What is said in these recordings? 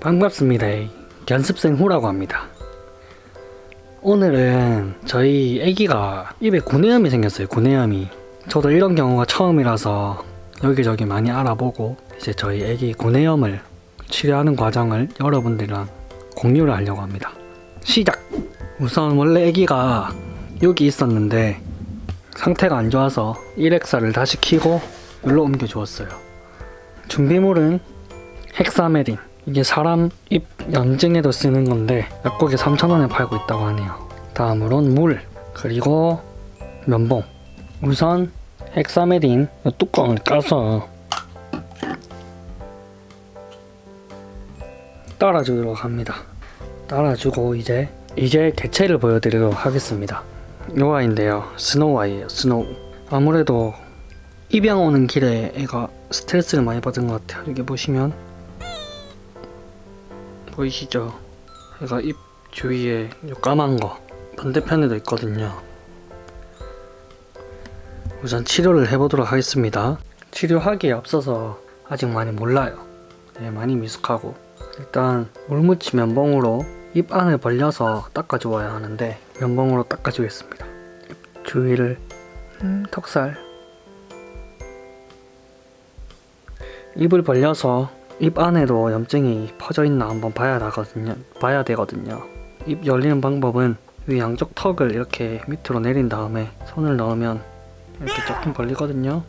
반갑습니다. 연습생 후라고 합니다. 오늘은 저희 아기가 입에 구내염이 생겼어요. 구내염이. 저도 이런 경우가 처음이라서 여기저기 많이 알아보고 이제 저희 아기 구내염을 치료하는 과정을 여러분들이랑 공유를 하려고 합니다. 시작! 우선 원래 아기가 여기 있었는데 상태가 안 좋아서 일렉사를 다시 키고 여기로 옮겨 주었어요. 준비물은 헥사메린 이게 사람 입 염증에도 쓰는 건데 약국에 3,000원에 팔고 있다고 하네요. 다음으론 물 그리고 면봉 우선 헥사메린 이 뚜껑을 까서 따라주도록 합니다. 따라주고 이제 이제 개체를 보여드리도록 하겠습니다. 요 아이인데요. 스노우 아이예요. 스노우. 아무래도 입양 오는 길에 애가 스트레스를 많이 받은 것 같아요. 여기 보시면 보이시죠? 얘가 입 주위에 요 까만 거 반대편에도 있거든요. 우선 치료를 해보도록 하겠습니다. 치료하기에 앞서서 아직 많이 몰라요. 네, 많이 미숙하고 일단 물묻이 면봉으로 입 안을 벌려서 닦아주어야 하는데 면봉으로 닦아주겠습니다. 입 주위를 음, 턱살 입을 벌려서 입 안에도 염증이 퍼져 있나 한번 봐야 하거든요. 봐야 되거든요. 입 열리는 방법은 이 양쪽 턱을 이렇게 밑으로 내린 다음에 손을 넣으면 이렇게 조금 걸리거든요.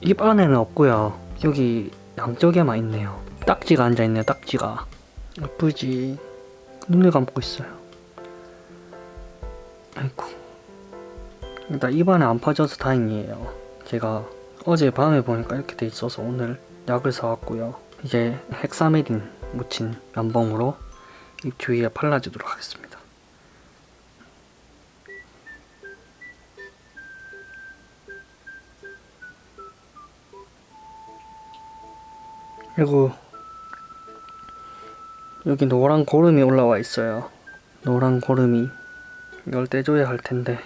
입 안에는 없고요. 여기 양쪽에만 있네요. 딱지가 앉아 있네요. 딱지가 예쁘지. 눈을 감고 있어요. 아이고. 일단 입안에 안 파져서 다행이에요. 제가 어제 밤에 보니까 이렇게 돼 있어서 오늘 약을 사왔고요. 이제 헥사메린 묻힌 면봉으로 입 주위에 발라주도록 하겠습니다. 그리고 여기 노란 고름이 올라와 있어요. 노란 고름이 이걸 떼줘야 할 텐데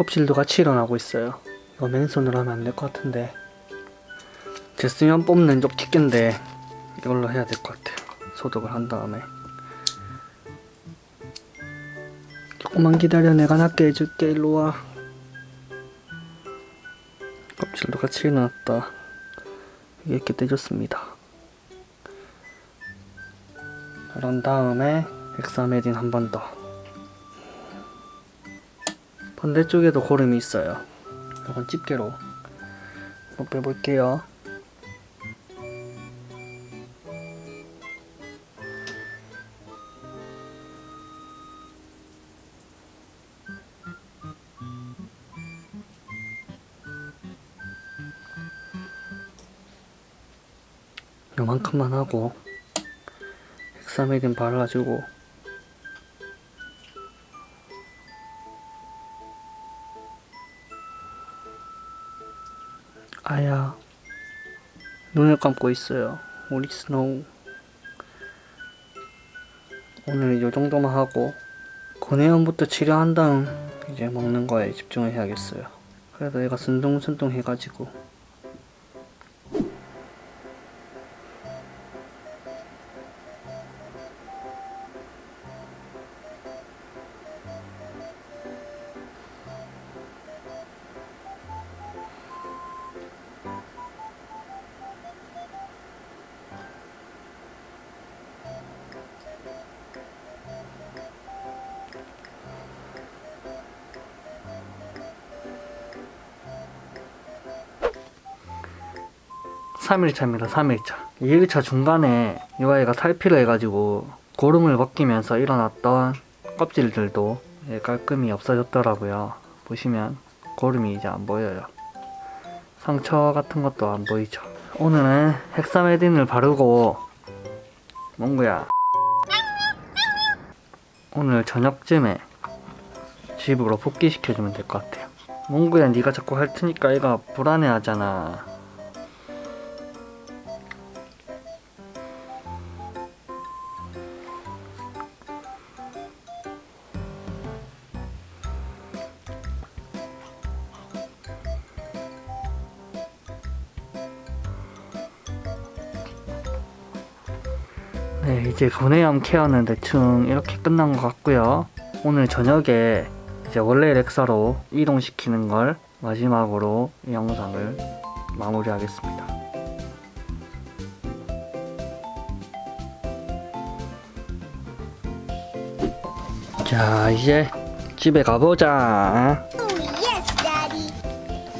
껍질도 같이 일어나고 있어요. 이거 맨손으로 하면 안 될 것 같은데. 됐으면 뽑는 쪽집게인데 이걸로 해야 될 것 같아요. 소독을 한 다음에. 조금만 기다려. 내가 낫게 해줄게. 일로 와. 껍질도 같이 일어났다. 이렇게 떼줬습니다. 그런 다음에 엑사메딘 한 번더 반대쪽에도 고름이 있어요. 이건 집게로 한번 빼볼게요. 요만큼만 하고 헥사메딘 발라주고 아야 눈을 감고 있어요. 우리 스노우. 오늘 요 정도만 하고 고뇌염부터 치료한 다음 이제 먹는 거에 집중을 해야겠어요. 그래도 얘가 순둥순둥 해가지고 삼일차입니다. 3일차. 2일차 중간에 이 아이가 탈피를 해가지고 고름을 벗기면서 일어났던 껍질들도 이제 깔끔히 없어졌더라고요. 보시면 고름이 이제 안 보여요. 상처 같은 것도 안 보이죠. 오늘은 헥사메딘을 바르고 몽구야? 오늘 저녁쯤에 집으로 복귀시켜주면 될 것 같아요. 몽구야? 네가 자꾸 할 테니까 얘가 불안해하잖아 네, 이제 구내염 케어는 대충 이렇게 끝난 것 같고요. 오늘 저녁에 이제 원래 렉사로 이동시키는 걸 마지막으로 이 영상을 마무리하겠습니다. 자, 이제 집에 가보자.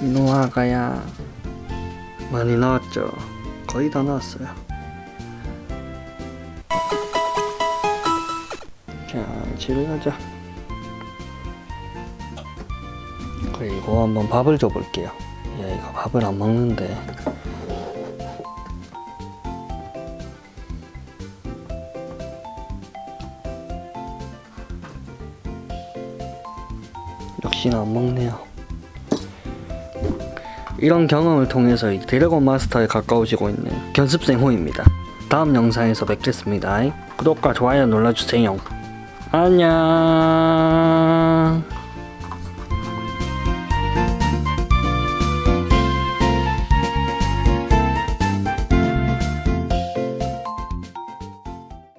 이노아가야 많이 나왔죠? 거의 다 나왔어요. 자, 집에 가자. 그리고 한번 밥을 줘볼게요. 얘가 밥을 안 먹는데. 역시나 안 먹네요. 이런 경험을 통해서 이 드래곤 마스터에 가까워지고 있는 견습생 호입니다. 다음 영상에서 뵙겠습니다. 구독과 좋아요 눌러주세요. 안녕.